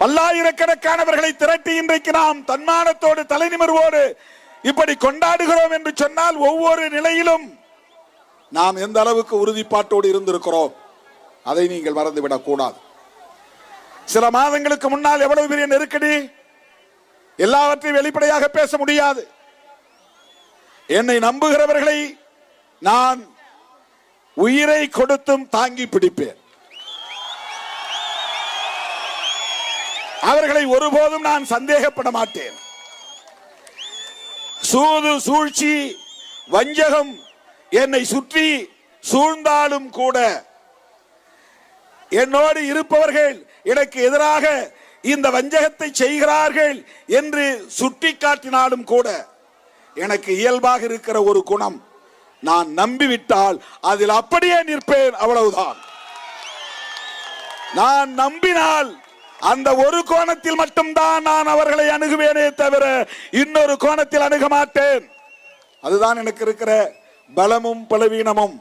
பல்லாயிரக்கணக்கானவர்களை திரட்டி இன்றைக்கு நாம் தன்மானத்தோடு தலைநிமிர்வோடு இப்படி கொண்டாடுகிறோம் என்று சொன்னால் ஒவ்வொரு நிலையிலும் நாம் எந்த அளவுக்கு உறுதிப்பாட்டோடு இருந்திருக்கிறோம் அதை நீங்கள் மறந்துவிடக் கூடாது. சில மாதங்களுக்கு முன்னால் எவ்வளவு பெரிய நெருக்கடி? எல்லாவற்றையும் வெளிப்படையாக பேச முடியாது. என்னை நம்புகிறவர்களை நான் உயிரை கொடுத்தும் தாங்கி பிடிப்பேன். அவர்களை ஒருபோதும் நான் சந்தேகப்பட மாட்டேன். சூது சூழ்ச்சி வஞ்சகம் என்னை சுற்றி சூழ்ந்தாலும் கூட என்னோடு இருப்பவர்கள் எனக்கு எதிராக இந்த வஞ்சகத்தை செய்கிறார்கள் என்று சுட்டிக்காட்டினாலும் கூட எனக்கு இயல்பாக இருக்கிற ஒரு குணம் நான் நம்பிவிட்டால் அதில் அப்படியே நிற்பேன் அவ்வளவுதான். நான் நம்பினால் அந்த ஒரு கோணத்தில் மட்டும்தான் நான் அவர்களை அணுகுவேனே தவிர இன்னொரு கோணத்தில் அணுக மாட்டேன். அதுதான் எனக்கு இருக்கிற பலமும் பலவீனமும்.